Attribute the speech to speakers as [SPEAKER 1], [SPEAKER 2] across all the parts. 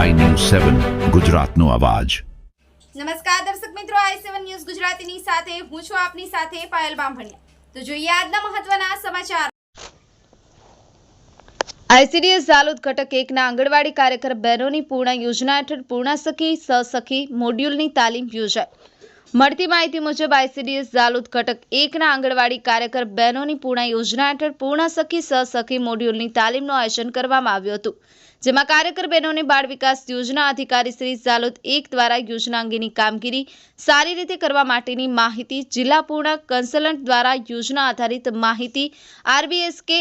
[SPEAKER 1] સેવન ગુજરાતનો અવાજ.
[SPEAKER 2] નમસ્કાર દર્શક મિત્રો આઈ સેવન ન્યૂઝ ગુજરાતીની સાથે હું છું આપની સાથે પાયલ બામભણિયા. તો જોઈએ આજના મહત્વના સમાચાર. આઈસીડીએસ ઝાલોદ ઘટક એકના આંગણવાડી કાર્યકર બહેનોની પૂર્ણ યોજના હેઠળ પૂર્ણ સખી સહસખી મોડ્યુલની તાલીમ યોજાઈ. મળતી માહિતી મુજબ આઈસીડીએસ ઝાલુદ ઘટક એકના આંગણવાડી કાર્યકર બહેનોની પૂર્ણ યોજના હેઠળ પૂર્ણ સખી સહસખી મોડ્યુલની તાલીમનું આયોજન કરવામાં આવ્યું હતું, જેમાં કાર્યકર બહેનોને બાળ વિકાસ યોજના અધિકારી શ્રી ઝાલુદ એક દ્વારા યોજના અંગેની કામગીરી સારી રીતે કરવા માટેની માહિતી જિલ્લા પૂર્ણ કન્સલ્ટન્ટ દ્વારા યોજના આધારિત માહિતી આરબીએસકે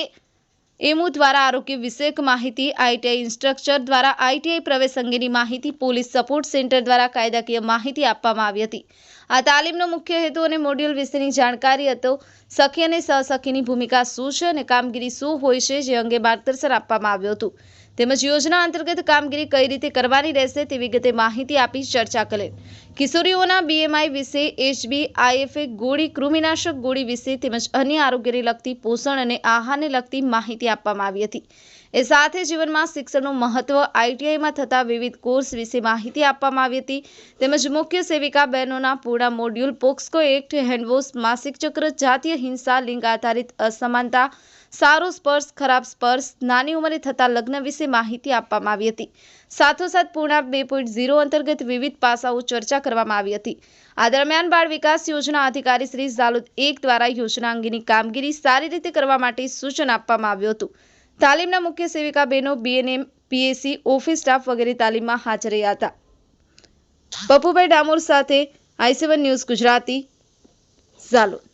[SPEAKER 2] એમુ દ્વારા આરોગ્ય વિષયક માહિતી આઈટીઆઈ ઇન્સ્ટ્રક્ચર દ્વારા આઈટીઆઈ પ્રવેશ અંગેની માહિતી, પોલીસ સપોર્ટ સેન્ટર દ્વારા કાયદાકીય માહિતી આપવામાં આવી હતી. આ તાલીમનો મુખ્ય હેતુ અને મોડ્યુલ વિશેની જાણકારી હતો, સખી અને સહસખીની ભૂમિકા શું છે અને કામગીરી શું હોય છે, જે અંગે માર્ગદર્શન આપવામાં આવ્યું હતું. તેમજ યોજના અંતર્ગત કામગીરી કઈ રીતે કરવાની રહેશે તે વિગતે માહિતી આપી ચર્ચા કરેલ. કિશોરીઓના બીએમઆઈ વિશે એચબી આઈએફએ ગોળી, કૃમિનાશક ગોળી વિશે તેમજ અન્ય આરોગ્યને લગતી પોષણ અને આહારને લગતી માહિતી આપવામાં આવી હતી. એ સાથે જીવનમાં શિક્ષણનું મહત્વ આઈટીઆઈમાં થતા વિવિધ કોર્સ વિશે માહિતી આપવામાં આવી હતી. તેમજ મુખ્ય સેવિકા બહેનોના પૂર્ણ મોડ્યુલ પોક્સકો એક્ટ હેન્ડવોશ માસિક ચક્ર જાતીય હિંસા લિંગ આધારિત અસમાનતા, સારો સ્પર્શ, ખરાબ સ્પર્શ, નાની ઉંમરે થતા લગ્ન વિશે માહિતી આપવામાં આવી હતી. સાથોસાથ પૂર્ણા બે પોઈન્ટ ઝીરો અંતર્ગત વિવિધ પાસાઓ ચર્ચા કરવામાં આવી હતી. આ દરમિયાન બાળ વિકાસ યોજના અધિકારી શ્રી ઝાલુદ એક દ્વારા યોજના અંગેની કામગીરી સારી રીતે કરવા માટે સૂચન આપવામાં આવ્યું હતું. તાલીમના મુખ્ય સેવિકા બહેનો બીએનએમ પીએસસી ઓફિસ સ્ટાફ વગેરે તાલીમમાં હાજર રહ્યા હતા. પપ્પુભાઈ ડામોર સાથે આઈ ન્યૂઝ ગુજરાતી, ઝાલોદ.